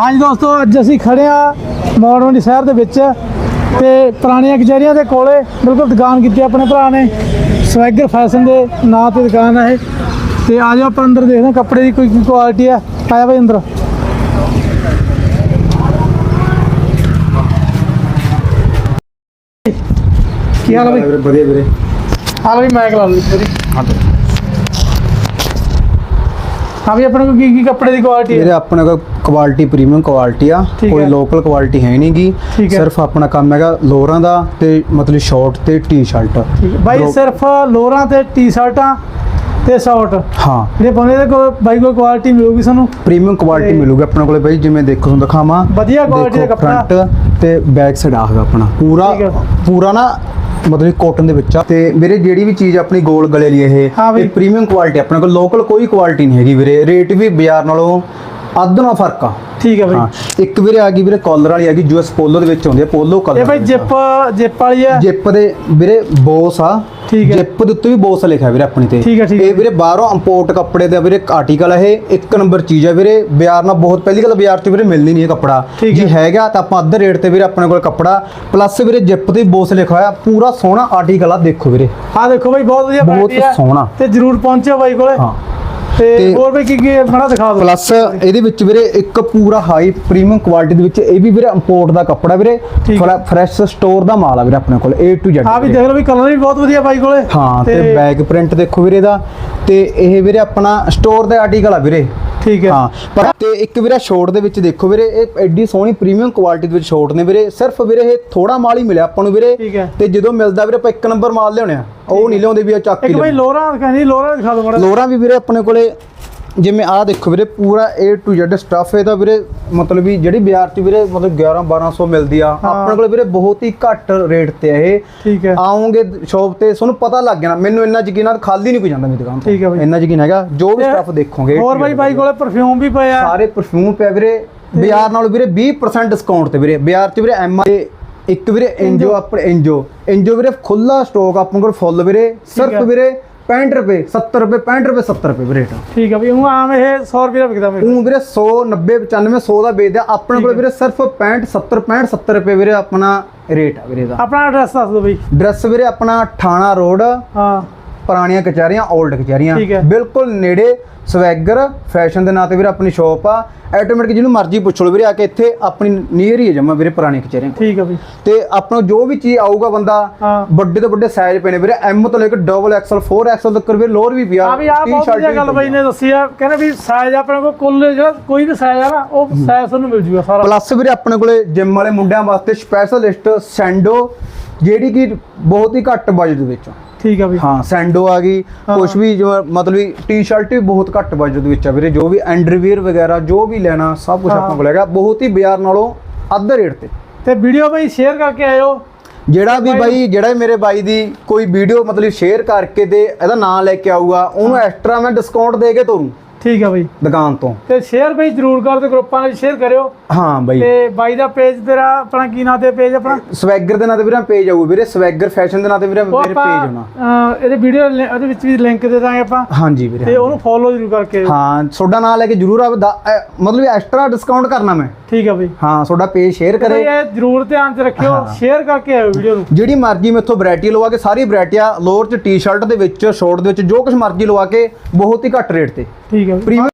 ਹਾਂਜੀ ਦੋਸਤੋ ਅੱਜ ਅਸੀਂ ਖੜੇ ਆ ਮੌੜਵੰਡੀ ਸ਼ਹਿਰ ਦੇ ਵਿੱਚ ਤੇ ਪੁਰਾਣੀਆਂ ਕਚਹਿਰੀਆਂ ਦੇ ਕੋਲੇ ਬਿਲਕੁਲ ਦੁਕਾਨ ਕੀਤੀ ਆਪਣੇ ਭਰਾ ਨੇ। ਸਵੈਗਰ ਫੈਸ਼ਨ ਦੇ ਨਾਂ ਤੇ ਦੁਕਾਨ ਹੈ ਤੇ ਆ ਜਾਓ ਆਪਾਂ ਅੰਦਰ ਦੇਖਦੇ ਹਾਂ ਕੱਪੜੇ ਦੀ ਕੋਈ ਕੀ ਕੁਆਲਿਟੀ ਆ ਆਇਆ ਭਾਈ ਅੰਦਰ। ਕੀ ਹਾਲ ਹੈ ਭਾਈ ਵਧੀਆ ਵੀਰੇ। ਹਾਲ ਵੀ ਮੈਂ ਕਰਾ ਲਈ ਪੂਰੀ ਹਾਂ ਵੀ ਆਪਣੇ ਕੋਲ ਕੀ ਕੀ ਕੱਪੜੇ ਦੀ ਕੁਆਲਿਟੀ ਵੀਰੇ ਹੈ ਆਪਣੇ ਕੋਲ ਕੁਆਲਿਟੀ ਪ੍ਰੀਮੀਅਮ ਕੁਆਲਿਟੀ ਆ ਠੀਕ ਕੋਈ ਹੈ। ਲੋਕਲ ਕੁਆਲਿਟੀ ਹੈ ਨਹੀਂਗੀ ਠੀਕ ਹੈ। ਸਿਰਫ ਆਪਣਾ ਕੰਮ ਹੈਗਾ ਲੋਰਾਂ ਦਾ ਤੇ ਮਤਲਬ ਸ਼ਾਰਟ ਤੇ ਟੀ-ਸ਼ਰਟ ਠੀਕ ਹੈ। ਬਾਈ ਸਿਰਫ ਲੋਰਾਂ ਤੇ ਟੀ-ਸ਼ਰਟਾਂ ਤੇ ਸ਼ਾਰਟ ਹਾਂ ਜਿਹੜੇ ਪਾਉਂਦੇ ਦੇ ਕੋਲ ਬਾਈ ਕੋਲ ਕੁਆਲਿਟੀ ਮਿਲੂਗੀ ਸਾਨੂੰ ਪ੍ਰੀਮੀਅਮ ਕੁਆਲਿਟੀ ਤੇ- ਮਿਲੂਗੀ ਆਪਣੇ ਕੋਲੇ ਬਾਈ ਜਿਵੇਂ ਦੇਖੋ ਤੁਹਾਨੂੰ ਦਿਖਾਵਾਂ ਵਧੀਆ quality ਦਾ ਕੱਪੜਾ। front ਤੇ ਬੈਕ ਸਾਈਡ ਆਹਗਾ ਆਪਣਾ ਪੂਰਾ ਠੀਕ ਹੈ। ਪੂਰਾ ਨਾ ਮਤਲਬ ਕਾਟਨ ਦੇ ਵਿੱਚ ਆ ਤੇ ਵੀਰੇ ਜਿਹੜੀ ਵੀ ਚੀਜ਼ ਆਪਣੀ ਗੋਲ ਗਲੇ ਲਈ ਇਹ ਹਾਂ ਬਈ। ਇਹ ਪ੍ਰੀਮੀਅਮ ਕੁਆਲਿਟੀ ਆਪਣੇ ਕੋਲ ਲੋਕਲ ਕੋਈ ਕੁਆਲਿਟੀ ਨਹੀਂ ਹੈਗੀ ਵੀਰੇ ਰੇਟ ਵੀ ਬਾਜ਼ਾਰ ਨਾਲੋਂ ਅੱਧ ਨਾਲ ਫ਼ਰਕ ਆ। ਠੀਕ ਹੈ ਹਾਂ ਬਾਈ ਇੱਕ ਵੀਰੇ ਆ ਗਈ ਵੀਰੇ ਕਾਲਰ ਵਾਲੀ ਆ ਗਈ ਯੂਐਸ ਪੋਲੋ ਦੇ ਵਿੱਚ ਆਉਂਦੀ ਹੈ ਪੋਲੋ ਕਲਰ ਇਹ ਬਾਈ ਜਿਪ ਜਿਪ ਵਾਲੀ ਹੈ ਜਿਪ ਦੇ ਵੀਰੇ ਬੋਸ ਆ। ਠੀਕ ਹੈ। ਜਿਪ ਦੇ ਉੱਤੇ ਵੀ ਬੋਸ ਲਿਖਿਆ ਵੀਰੇ ਆਪਣੀ ਤੇ। ਠੀਕ ਹੈ, ਠੀਕ ਹੈ। ਇਹ ਵੀਰੇ ਬਾਹਰੋਂ ਇੰਪੋਰਟ ਕੱਪੜੇ ਦਾ ਵੀਰੇ ਆਰਟੀਕਲ ਹੈ ਇਹ ਇੱਕ ਨੰਬਰ ਚੀਜ਼ ਹੈ ਵੀਰੇ। ਬਾਜ਼ਾਰ ਨਾਲ ਬਹੁਤ ਪਹਿਲੀ ਗੱਲ ਬਾਜ਼ਾਰ 'ਚ ਵੀਰੇ ਮਿਲਣੀ ਨਹੀਂ ਇਹ ਕੱਪੜਾ। ਜੇ ਹੈ। ਹੈਗਾ ਤਾਂ ਆਪਾਂ ਅੱਧੇ ਰੇਟ ਤੇ ਵੀਰੇ ਆਪਣੇ ਕੋਲ ਕੱਪੜਾ। ਪਲੱਸ ਵੀਰੇ ਜਿਪ ਤੇ ਬੋਸ ਲਿਖਿਆ ਹੋਇਆ ਪੂਰਾ ਸੋਹਣਾ ਆਰਟੀਕਲ ਆ ਦੇਖੋ ਵੀਰੇ। ਆ ਦੇਖੋ ਬਾਈ ਬਹੁਤ ਵਧੀਆ ਬਹੁਤ ਹੈ। ਸੋਹਣਾ। ਤੇ ਜਰੂਰ ਪਹੁੰਚਿਓ ਬਾਈ ਕੋਲੇ। ਹਾਂ। ਤੇ ਹੋਰ ਬਾਈ ਕੀ ਕੀ ਹੈ? ਮਾੜਾ ਦਿਖਾ ਦਿਓ ਪਲੱਸ ਇਹਦੇ ਵਿੱਚ ਵੀਰੇ ਇੱਕ ਪੂਰਾ ਹਾਈ ਪ੍ਰੀਮੀਅਮ ਕੁਆਲਿਟੀ ਦੇ ਵਿੱਚ ਇਹ ਵੀ ਵੀਰੇ ਇੰਪੋਰਟ ਦਾ ਕੱਪੜਾ ਵੀਰੇ ਹੈ। ਫਰੈਸ਼ ਸਟੋਰ ਦਾ ਮਾਲ ਆ ਵੀਰੇ ਆਪਣੇ ਕੋਲ A to Z ਆ ਵੀ। ਦੇਖ ਲਓ ਵੀ ਕਲਰ ਵੀ ਬਹੁਤ ਵਧੀਆ ਬਾਈ ਕੋਲੇ ਹਾਂ ਤੇ ਬੈਕ ਪ੍ਰਿੰਟ ਦੇਖੋ ਵੀਰੇ ਦਾ ਤੇ ਇਹ ਵੀਰੇ ਆਪਣਾ ਸਟੋਰ ਦਾ ਆਰਟੀਕਲ ਆ ਵੀਰੇ ਠੀਕ ਹੈ। ਹਾਂ ਪਰ ਤੇ ਇੱਕ ਵੀਰੇ ਸ਼ੋਰਟ ਦੇ ਵਿੱਚ ਦੇਖੋ ਵੀਰੇ ਇਹ ਐਡੀ ਸੋਹਣੀ ਪ੍ਰੀਮੀਅਮ ਕੁਆਲਿਟੀ ਦੇ ਵਿੱਚ ਸ਼ੋਰਟ ਨੇ ਵੀਰੇ। ਸਿਰਫ ਵੀਰੇ ਇਹ ਥੋੜਾ ਮਾਲ ਹੀ ਮਿਲਿਆ ਆਪਾਂ ਨੂੰ ਵੀਰੇ। ਤੇ ਜਦੋਂ ਮਿਲਦਾ ਵੀਰੇ ਆਪਾਂ ਇੱਕ ਨੰਬਰ ਮਾਲ ਲਿਆਉਣੇ ਆ। ਉਹ ਨਹੀਂ ਲਿਆਉਂਦੇ ਵੀ ਆ ਚੱਕ ਹੀ ਇੱਕ ਬਾਈ। ਲੋਰਾ ਕਹਿੰਦੀ ਲੋਰਾ ਦਿਖਾ ਦਿਓ ਮਾੜਾ ਲੋਰਾਂ ਵੀ ਵੀਰੇ ਆਪਣੇ ਕੋਲੇ ਜਿਵੇਂ ਆਹ ਦੇਖੋ ਵੀਰੇ ਪੂਰਾ A to Z ਸਟਫ ਹੈ ਤਾਂ ਵੀਰੇ ਮਤਲਬ ਵੀ ਜਿਹੜੀ ਬਾਜ਼ਾਰ 'ਚ ਵੀਰੇ ਮਤਲਬ 11 1200 ਮਿਲਦੀ ਆ। ਆਪਣੇ ਕੋਲੇ ਵੀਰੇ ਬਹੁਤ ਹੀ ਘੱਟ ਰੇਟ ਤੇ ਆ ਇਹ। ਠੀਕ ਹੈ। ਆਉਂਗੇ ਸ਼ੌਪ ਤੇ ਤੁਹਾਨੂੰ ਪਤਾ ਲੱਗ ਜਾਣਾ ਮੈਨੂੰ ਇੰਨਾ ਯਕੀਨ ਆ ਖਾਲੀ ਨਹੀਂ ਕੋਈ ਜਾਂਦਾ ਮੇਰੀ ਦੁਕਾਨ ਤੋਂ। ਠੀਕ ਹੈ ਬਾਈ। ਇੰਨਾ ਯਕੀਨ ਹੈਗਾ ਜੋ ਵੀ ਸਟਫ ਦੇਖੋਗੇ ਹੋਰ ਬਾਈ ਬਾਈ ਕੋਲੇ ਪਰਫਿਊਮ ਵੀ ਪਏ ਆ। ਸਾਰੇ ਪਰਫਿਊਮ ਪਿਆ ਵੀਰੇ। ਬਾਜ਼ਾਰ ਨਾਲੋਂ ਵੀਰੇ 20% ਡਿਸਕਾਊਂਟ ਤੇ ਵੀਰੇ। ਬਾਜ਼ਾਰ 'ਚ ਵੀਰੇ ਐਮ ਇੱਕ ਵੀਰੇ ਇੰਜੋ ਆਪਣੇ ਇੰਜੋ ਇੰਜੋ ਵੀਰੇ ਖੁੱਲਾ ਸਟਾਕ ਆਪਣੇ ਕੋਲ ਫੁੱਲ ਵੀਰੇ। ਸਿਰਫ ਵੀਰੇ 65 ਰੁਪਏ 70 ਰੁਪਏ 65 ਰੁਪਏ 70 ਰੁਪਏ ਵੀਰੇ ਰੇਟ ਠੀਕ ਹੈ ਵੀ ਉਹ ਆਮ ਇਹ 100 ਰੁਪਏ ਦਾ ਵਿਕਦਾ ਮੇਰੇ ਉਹ ਵੀਰੇ 100 90 95 100 ਦਾ ਵੇਚਦੇ ਆ। ਆਪਣੇ ਕੋਲ। ਵੀਰੇ ਸਿਰਫ 65 70 65 70 ਰੁਪਏ ਵੀਰੇ ਆਪਣਾ ਰੇਟ ਆ ਵੀਰੇ ਦਾ। ਆਪਣਾ ਐਡਰੈਸ ਦੱਸ ਦਿਓ ਬਾਈ। ਡਰੈਸ ਵੀਰੇ ਆਪਣਾ ਠਾਣਾ ਰੋਡ ਹਾਂ। ਪੁਰਾਣੀਆਂ ਕਚਹਿਰੀਆਂ 올ਡ ਕਚਹਿਰੀਆਂ। ਬਿਲਕੁਲ ਨੇੜੇ ਸਵੈਗਰ ਫੈਸ਼ਨ ਦੇ ਨਾਂ ਤੇ ਵੀਰੇ ਆਪਣੀ ਸ਼ਾਪ ਆ ਆਟੋਮੈਟਿਕ ਜਿਹਨੂੰ ਮਰਜ਼ੀ ਪੁੱਛ ਲਓ ਵੀਰੇ ਆ ਕੇ ਇੱਥੇ ਆਪਣੀ ਨੀਅਰ ਹੀ ਹੈ ਜਮਾ ਵੀਰੇ ਪੁਰਾਣੀਆਂ ਕਚਹਿਰੀਆਂ ਠੀਕ ਹੈ ਬਾਈ ਤੇ ਆਪਣਾ ਜੋ ਵੀ ਚੀਜ਼ ਆਊਗਾ ਬੰਦਾ। ਵੱਡੇ ਤੋਂ ਵੱਡੇ ਸਾਈਜ਼ ਨੇ ਵੀਰੇ ਐਮ ਤੋਂ ਲੈ ਕੇ ਡਬਲ ਐਕਸਲ 4 ਐਕਸਲ ਤੱਕ ਵੀਰੇ ਲੋਅਰ ਵੀ ਪਿਆ ਆ ਵੀ ਆ ਬਹੁਤ ਵੀ ਗੱਲ ਬਾਈ ਆ। ਨੇ ਦੱਸੀ ਆ ਕਹਿੰਦੇ ਵੀ ਸਾਈਜ਼ ਆਪਣੇ ਕੋਲ ਕੁੱਲ ਜਿਹੜਾ ਕੋਈ ਵੀ ਸਾਈਜ਼ ਆ ਨਾ ਉਹ ਸਾਈਜ਼ ਤੁਹਾਨੂੰ ਮਿਲ ਜੂਗਾ ਸਾਰਾ ਪਲੱਸ ਵੀਰੇ ਆਪਣੇ ਕੋਲੇ ਜਿਮ ਵਾਲੇ ਮੁੰਡਿਆਂ ਵਾਸਤੇ ਸਪੈਸ਼ਲਿਸਟ ਸੈਂਡੋ ਜਿਹੜੀ ਕਿ ਬਹੁਤ ਹੀ ਘੱਟ ਬਜਟ ਦੇ ਵਿੱਚ ਆ। ਠੀਕ ਆ ਬਈ। ਹਾਂ ਸੈਂਡੋ ਆ ਗਈ। ਕੁਝ ਵੀ ਜੋ ਮਤਲਬ ਵੀ ਟੀ-ਸ਼ਰਟ ਵੀ ਬਹੁਤ ਘੱਟ ਬਜਟ ਦੇ ਵਿੱਚ ਆ ਵੀਰੇ। ਜੋ ਵੀ ਅੰਡਰਵੀਅਰ ਵਗੈਰਾ ਜੋ ਵੀ ਲੈਣਾ ਸਭ ਕੁਝ ਹਾਂ। ਆਪਣੇ ਕੋਲ ਹੈਗਾ। ਬਹੁਤ ਹੀ ਬਾਜ਼ਾਰ ਨਾਲੋਂ ਅੱਧ ਰੇਟ ਤੇ। ਤੇ ਵੀਡੀਓ ਬਾਈ ਸ਼ੇਅਰ ਕਰਕੇ ਆਇਓ। ਜਿਹੜਾ ਵੀ ਬਾਈ- ਜਿਹੜਾ ਮੇਰੇ ਬਾਈ ਦੀ ਕੋਈ ਵੀਡੀਓ ਮਤਲਬ ਸ਼ੇਅਰ ਕਰਕੇ ਤੇ ਇਹਦਾ ਨਾਮ ਲੈ ਕੇ ਆਊਗਾ ਉਹਨੂੰ ਐਕਸਟਰਾ ਮੈਂ ਡਿਸਕਾਊਂਟ ਦੇ ਕੇ ਤੋਰੂ। ਠੀਕ ਆ ਬਈ। ਦੁਕਾਨ ਤੋਂ। ਤੇ ਸ਼ੇਅਰ ਬਈ ਜਰੂਰ ਕਰ ਤੇ ਗਰੁੱਪਾਂ ਵਿੱਚ ਸ਼ੇਅਰ ਕਰਿਓ। ਹਾਂ ਬਾਈ। ਤੇ ਬਾਈ ਦਾ ਪੇਜ ਤੇਰਾ ਆਪਣਾ ਕੀ ਨਾਂ ਤੇ ਪੇਜ ਆਪਣਾ? ਸਵੈਗਰ ਦੇ ਨਾਂ ਤੇ ਵੀਰੇ ਪੇਜ ਆਊ ਵੀਰੇ ਸਵੈਗਰ ਫੈਸ਼ਨ ਦੇ ਨਾਂ ਤੇ ਵੀਰੇ ਮੇਰੇ ਪੇਜ ਹੋਣਾ। ਇਹਦੇ ਵੀਡੀਓ ਉਹਦੇ ਵਿੱਚ ਵੀ ਲਿੰਕ ਦੇ ਦਾਂਗੇ ਆਪਾਂ। ਹਾਂਜੀ ਵੀਰੇ ਤੇ ਉਹਨੂੰ ਫੋਲੋ ਜਰੂਰ ਕਰਕੇ। ਹਾਂ ਤੁਹਾਡਾ ਨਾਮ ਲੈ ਕੇ ਜਰੂਰ ਅਹ ਮਤਲਬ ਐਕਸਟਰਾ ਡਿਸਕਾਊਂਟ ਕਰਨਾ ਮੈਂ। ਠੀਕ ਆ ਬਈ। ਹਾਂ ਤੁਹਾਡਾ ਪੇਜ ਸ਼ੇਅਰ ਕਰੇ। ਇਹ ਜਰੂਰ ਧਿਆਨ ਚ ਰੱਖਿਓ। ਸ਼ੇਅਰ ਕਰਕੇ ਆਇਓ ਵੀਡੀਓ ਨੂੰ। ਜਿਹੜੀ ਮਰਜ਼ੀ ਮੇਥੋਂ ਵੈਰਾਈਟੀ ਲਵਾ ਕੇ ਸਾਰੀ ਵੈਰਾਈਟੀਆਂ ਲੋਅਰ ਚ ਟੀ-ਸ਼ਰਟ ਦੇ ਵਿੱਚ ਸ਼ੋਰਟ ਦੇ ਵਿੱਚ ਜੋ ਕੁਝ ਮਰਜ਼ੀ ਲਵਾ ਕੇ ਬਹੁਤ ਹੀ ਘੱਟ ਰੇਟ ਤੇ। ਠੀਕ ਆ ਬਈ ਪ੍ਰੀਮੀਅਮ